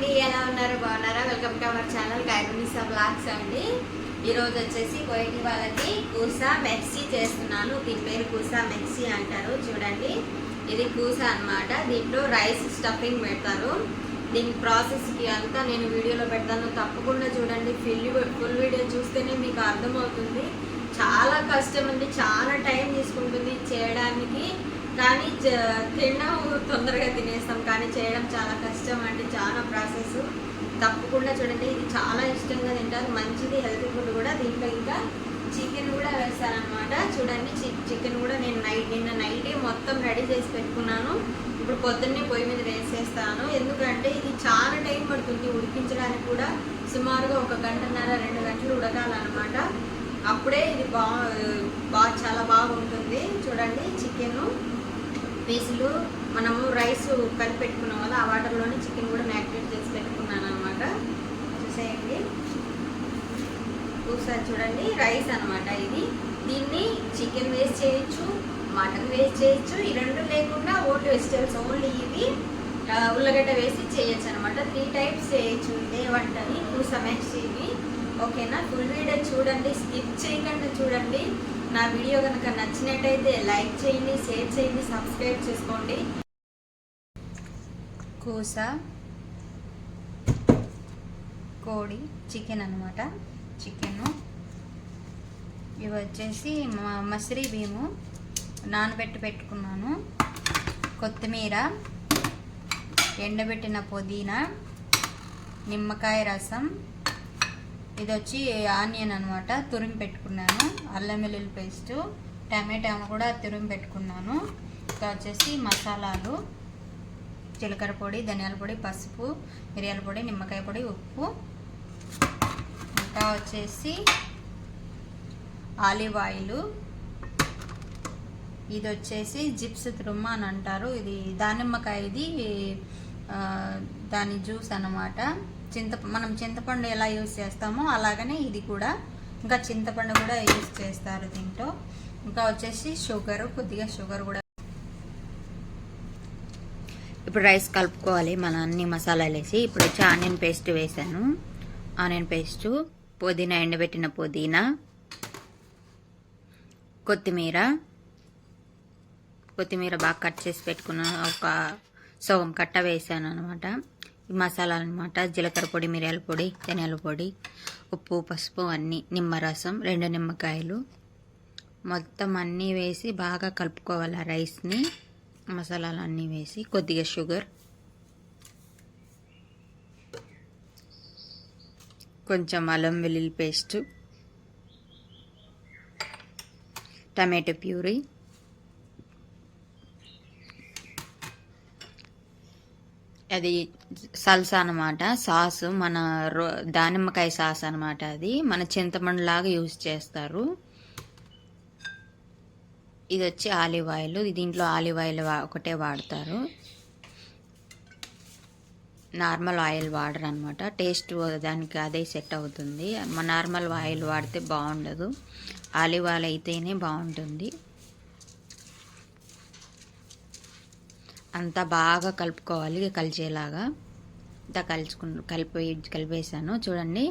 అండి ఎలా ఉన్నారు? బాగున్నారా? Welcome to our channel Khairunnisa blogs అండి. ఈరోజు వచ్చేసి కోయటి వాళ్ళకి కూసా మెక్సీ చేస్తున్నాను. దీని పేరు కూసా మెక్సీ అంటారు చూడండి. ఇది కూసా అన్నమాట. దీంట్లో రైస్ స్టఫింగ్ పెడతారు. దీని ప్రాసెస్కి అంతా నేను వీడియోలో పెడతాను. తప్పకుండా చూడండి. ఫుల్ ఫుల్ వీడియో చూస్తేనే మీకు అర్థమవుతుంది. చాలా కష్టం అండి చాలా టైం తీసుకుంటుంది చేయడానికి. కానీ చ- తినడం తొందరగా తినేస్తాం కానీ చేయడం చాలా కష్టం అంటే చాలా ప్రాసెస్. తప్పకుండా చూడండి ఇది చాలా ఇష్టంగా తింటారు మంచిది హెల్తీ ఫుడ్ కూడా. దీంట్లో ఇంకా చికెన్ కూడా వేస్తారనమాట చూడండి చికెన్ కూడా నేను నైట్ నిన్న నైటే మొత్తం రెడీ చేసి పెట్టుకున్నాను. ఇప్పుడు పొద్దున్నే పొయ్యి మీద వేసేస్తాను. ఎందుకంటే ఇది చాలా టైం పడుతుంది ఉడికించడానికి కూడా. సుమారుగా ఒక గంటన్నర రెండు గంటలు ఉడకాలన్నమాట. అప్పుడే ఇది బా బాగా చాలా బాగుంటుంది. పీసులు మనము రైస్ కలిపి పెట్టుకున్నాం కదా ఆ వాటర్లోనే చికెన్ కూడా మ్యాగ్నేట్ చేసి పెట్టుకున్నాను అనమాట చూసేయండి. ఒకసారి చూడండి. రైస్ అనమాట ఇది. దీన్ని చికెన్ వేస్ట్ చేయొచ్చు మటన్ వేస్ట్ చేయొచ్చు. ఈ రెండు లేకుండా ఓన్లీ వెజిటేబుల్స్ ఓన్లీ ఇవి ఉల్లగడ్డ వేసి చేయొచ్చు అనమాట త్రీ టైప్స్ చేయొచ్చు. ఇదే వంటని టూ సమేస్ ఇవి ఓకేనా? ఫుల్ వీడియో చూడండి. స్కిప్ చేయకుండా చూడండి. నా వీడియో కనుక నచ్చినట్టయితే లైక్ చేయండి షేర్ చేయండి సబ్స్క్రైబ్ చేసుకోండి. కూస కోడి చికెన్ అనమాట చికెను. ఇవి వచ్చేసి మ- మసిరి బియ్యము. నానబెట్టి పెట్టుకున్నాను. కొత్తిమీర ఎండబెట్టిన పుదీనా నిమ్మకాయ రసం ఇది వచ్చి ఆనియన్ అనమాట తురిమి పెట్టుకున్నాను అల్లం వెల్లుల్లి పేస్టు టమాటాను కూడా తురిమి పెట్టుకున్నాను. ఇంకా వచ్చేసి మసాలాలు జీలకర్ర పొడి ధనియాల పొడి పసుపు మిరియాల పొడి నిమ్మకాయ పొడి ఉప్పు. ఇంకా వచ్చేసి ఆలివ్ ఆయిల్. ఇది వచ్చేసి జిప్స్ తురుమ్మ అని అంటారు. ఇది దానిమ్మకాయ ఇది దాని జ్యూస్ అన్నమాట. చింత మనం చింతపండు ఎలా యూస్ చేస్తామో అలాగనే ఇది కూడా. ఇంకా చింతపండు కూడా యూస్ చేస్తారు దీంట్లో. ఇంకా వచ్చేసి షుగర్ కొద్దిగా షుగర్ కూడా. ఇప్పుడు రైస్ కలుపుకోవాలి. మన అన్ని మసాలాలు వేసి ఇప్పుడు వచ్చి ఆనియన్ పేస్ట్ వేసాను. ఆనియన్ పేస్ట్ పుదీనా ఎండబెట్టిన పుదీనా కొత్తిమీర. కొత్తిమీర బాగా కట్ చేసి పెట్టుకున్న ఒక సగం కట్ట వేసాను అనమాట మసాలాలు అనమాట జీలకర్ర పొడి మిరియాల పొడి ధనియాల పొడి ఉప్పు పసుపు అన్నీ నిమ్మరసం రెండు నిమ్మకాయలు. మొత్తం అన్నీ వేసి బాగా కలుపుకోవాలి ఆ రైస్ని. మసాలాలు అన్నీ వేసి కొద్దిగా షుగర్. కొంచెం అల్లం వెల్లుల్లి పేస్ట్. Tomato puree. అది సల్సా అనమాట సాస్ మన రో దానిమ్మకాయ సాస్ అనమాట అది. మన చింతపండు లాగా యూజ్ చేస్తారు. ఇది వచ్చి ఆలివ్ ఆయిల్. దీంట్లో ఆలివ్ ఆయిల్ ఒకటే వాడతారు. నార్మల్ ఆయిల్ వాడరు అనమాట టేస్ట్ దానికి అదే సెట్ అవుతుంది. మన నార్మల్ ఆయిల్ వాడితే బాగుండదు. ఆలివ్ ఆయిల్ అయితేనే బాగుంటుంది. అంతా బాగా కలుపుకోవాలి కలిసేలాగా. అంతా కలుసుకు కలిపి కలిపేసాను చూడండి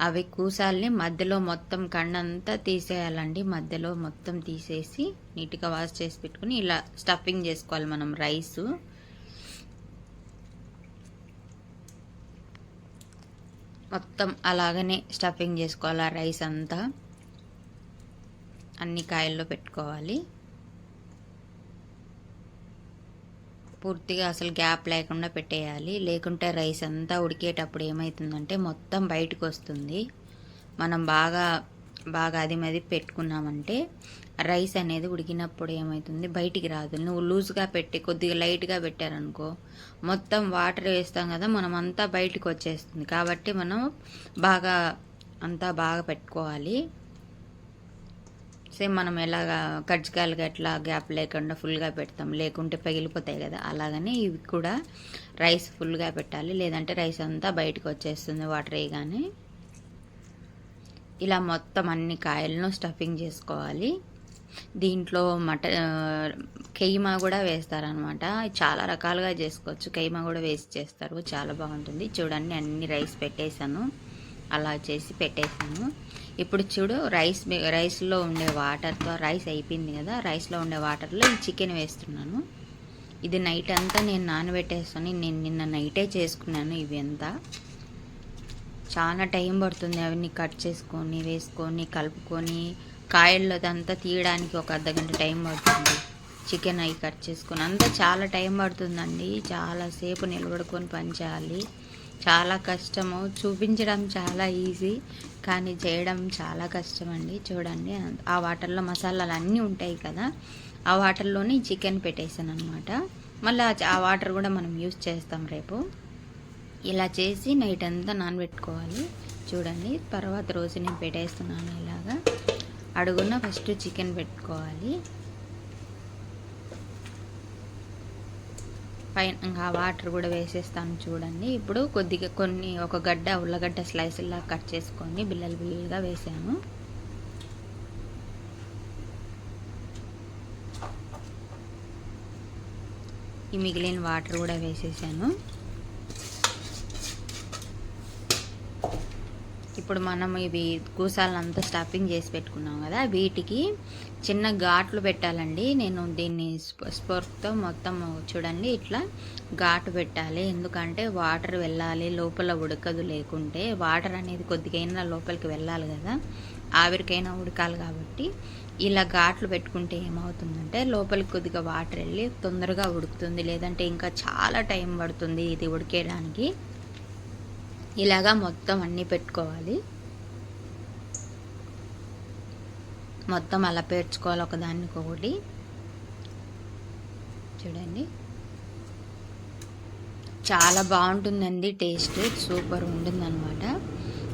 అవి కూసాలని మధ్యలో మొత్తం కండంతా తీసేయాలండి. మధ్యలో మొత్తం తీసేసి నీట్గా వాష్ చేసి పెట్టుకుని ఇలా స్టఫింగ్ చేసుకోవాలి మనం రైస్. మొత్తం అలాగనే స్టఫింగ్ చేసుకోవాలి ఆ రైస్ అంతా. అన్ని కాయల్లో పెట్టుకోవాలి. పూర్తిగా అసలు గ్యాప్ లేకుండా పెట్టేయాలి. లేకుంటే రైస్ అంతా ఉడికేటప్పుడు ఏమవుతుందంటే మొత్తం బయటకు వస్తుంది. మనం బాగా బాగా అది మది పెట్టుకున్నామంటే రైస్ అనేది ఉడికినప్పుడు ఏమవుతుంది బయటికి రాదు. నువ్వు లూజ్గా పెట్టి కొద్దిగా లైట్గా పెట్టారనుకో మొత్తం వాటర్ వేస్తాం కదా మనం అంతా బయటకు వచ్చేస్తుంది. కాబట్టి మనం బాగా అంతా బాగా పెట్టుకోవాలి. సేమ్ మనం ఎలాగా కజ్జికాయలుగా ఎట్లా గ్యాప్ లేకుండా ఫుల్గా పెడతాం లేకుంటే పగిలిపోతాయి కదా అలాగనే ఇవి కూడా రైస్ ఫుల్గా పెట్టాలి. లేదంటే రైస్ అంతా బయటకు వచ్చేస్తుంది వాటర్ వేయగానే. ఇలా మొత్తం అన్ని కాయలను స్టఫింగ్ చేసుకోవాలి. దీంట్లో మట కెయిమా కూడా వేస్తారనమాట. చాలా రకాలుగా చేసుకోవచ్చు. కెయిమా కూడా వేసి చేస్తారు. చాలా బాగుంటుంది. చూడండి అన్ని రైస్ పెట్టేశాను. అలా చేసి పెట్టేసాము ఇప్పుడు చూడు రైస్ రైస్లో ఉండే వాటర్తో రైస్ అయిపోయింది కదా రైస్లో ఉండే వాటర్లో ఈ చికెన్ వేస్తున్నాను. ఇది నైట్ అంతా నేను నానబెట్టేసుకొని నేను నిన్న నైటే చేసుకున్నాను ఇవి అంతా. చాలా టైం పడుతుంది అవన్నీ కట్ చేసుకొని వేసుకొని కలుపుకొని కాయల్లో అంతా తీయడానికి ఒక అర్ధ గంట టైం పడుతుంది. చికెన్ అవి కట్ చేసుకొని అంతా చాలా టైం పడుతుందండి. చాలాసేపు నిలబడుకొని పని చేయాలి. చాలా కష్టము. చూపించడం చాలా ఈజీ కానీ చేయడం చాలా కష్టం అండి చూడండి ఆ వాటర్లో మసాలాలు అన్నీ ఉంటాయి కదా ఆ వాటర్లోనే చికెన్ పెట్టేసాను అనమాట మళ్ళీ ఆ వాటర్ కూడా మనం యూస్ చేస్తాం రేపు. ఇలా చేసి నైట్ అంతా నానబెట్టుకోవాలి. చూడండి తర్వాత రోజు నేను పెట్టేస్తున్నాను ఇలాగా. అడుగున ఫస్ట్ చికెన్ పెట్టుకోవాలి. పైన ఇంకా వాటర్ కూడా వేసేస్తాను చూడండి. ఇప్పుడు కొద్దిగా కొన్ని ఒక గడ్డ ఉల్లగడ్డ స్లైసుల్లా కట్ చేసుకొని బిల్లలు బిల్లలుగా వేసాను ఈ మిగిలిన వాటర్ కూడా వేసేసాను. ఇప్పుడు మనం ఇవి కూసాలంతా స్టఫింగ్ చేసి పెట్టుకున్నాం కదా వీటికి చిన్న ఘాట్లు పెట్టాలండి. నేను దీన్ని స్పర్క్తో మొత్తం చూడండి. ఇట్లా ఘాటు పెట్టాలి. ఎందుకంటే వాటర్ వెళ్ళాలి. లోపల ఉడకదు లేకుంటే. వాటర్ అనేది కొద్దిగైనా లోపలికి వెళ్ళాలి కదా. ఆవిరికైనా ఉడకాలి కాబట్టి ఇలా ఘాట్లు పెట్టుకుంటే ఏమవుతుందంటే లోపలికి కొద్దిగా వాటర్ వెళ్ళి తొందరగా ఉడుకుతుంది. లేదంటే ఇంకా చాలా టైం పడుతుంది ఇది ఉడికేయడానికి. ఇలాగా మొత్తం అన్నీ పెట్టుకోవాలి. మొత్తం అలా పేర్చుకోవాలి ఒకదానికొకటి చూడండి. చాలా బాగుంటుందండి టేస్ట్. సూపర్ ఉంటుందన్నమాట.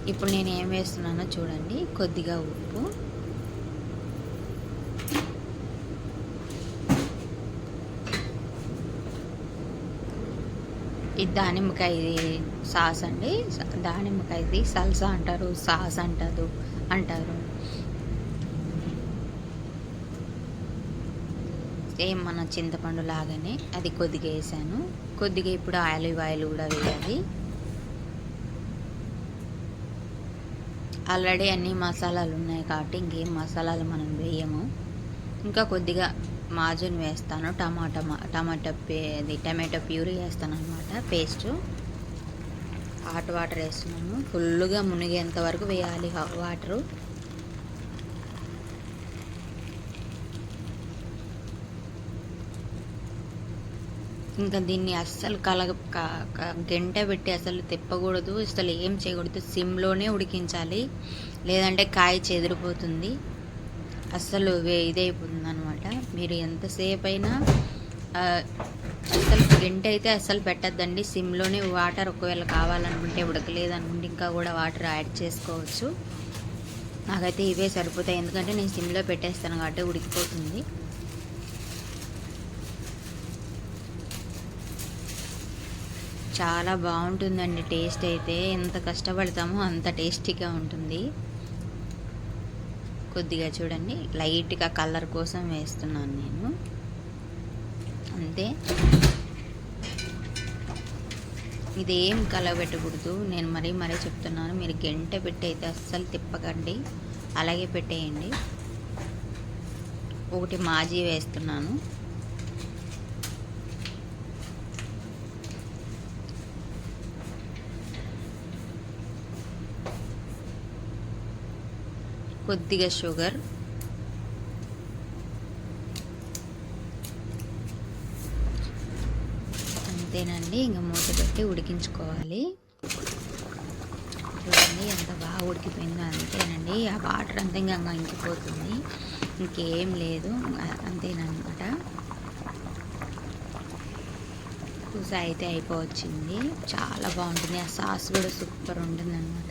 ఇప్పుడు నేను ఏం వేస్తున్నానో చూడండి. కొద్దిగా ఉప్పు. ఇది దానిమ్మకాయ సాస్ అండి. దానిమ్మకాయది సల్సా అంటారు సాస్ అంటారు అంటారు. సేమ్ మన చింతపండు లాగానే అది కొద్దిగా వేసాను. కొద్దిగా ఇప్పుడు ఆలివ్ ఆయిల్ కూడా వేయాలి. ఆల్రెడీ అన్ని మసాలాలు ఉన్నాయి కాబట్టి ఇంకేం మసాలాలు మనం వేయము. ఇంకా కొద్దిగా మాజున్ వేస్తాను. టమాటా మా- టమాటా పే అది టమాటో ప్యూరీ వేస్తాను అనమాట పేస్ట్. హాట్ వాటర్ వేస్తున్నాను ఫుల్గా మునిగేంత వరకు వేయాలి వాటరు. ఇంకా దీన్ని అస్సలు కలగ క- గంట పెట్టి అసలు తిప్పకూడదు అసలు ఏం చేయకూడదు. సిమ్లోనే ఉడికించాలి. లేదంటే కాయ చెదిరిపోతుంది. అస్సలు వే ఇదైపోతుంది అనమాట మీరు ఎంతసేపు అయినా అసలు గంట అయితే అస్సలు పెట్టద్దండి. సిమ్లోనే వాటర్ ఒకవేళ కావాలనుకుంటే ఉడకలేదు అనుకుంటే ఇంకా కూడా వాటర్ యాడ్ చేసుకోవచ్చు. నాకైతే ఇవే సరిపోతాయి. ఎందుకంటే నేను సిమ్లో పెట్టేస్తాను కాబట్టి ఉడికిపోతుంది. చాలా బాగుంటుందండి టేస్ట్ అయితే. ఎంత కష్టపడతామో అంత టేస్టీగా ఉంటుంది. కొద్దిగా చూడండి లైట్గా కలర్ కోసం వేస్తున్నాను నేను. అంతే. ఇదేం కలబెట్టకూడదు నేను మరీ మరీ చెప్తున్నాను మీరు గంట పెట్టి అయితే అస్సలు తిప్పకండి. అలాగే పెట్టేయండి. ఒకటి మాజీ వేస్తున్నాను. కొద్దిగా షుగర్. అంతేనండి ఇంకా మూత పెట్టి ఉడికించుకోవాలి. చూడండి ఎంత బాగా ఉడికిపోయిందో అంతేనండి. ఆ వాటర్ అంతా ఇంకా ఇంకిపోతుంది ఇంకేం లేదు అంతేనమాట పూస అయితే అయిపోవచ్చింది. చాలా బాగుంటుంది. ఆ సాస్ కూడా సూపర్ ఉంటుంది అనమాట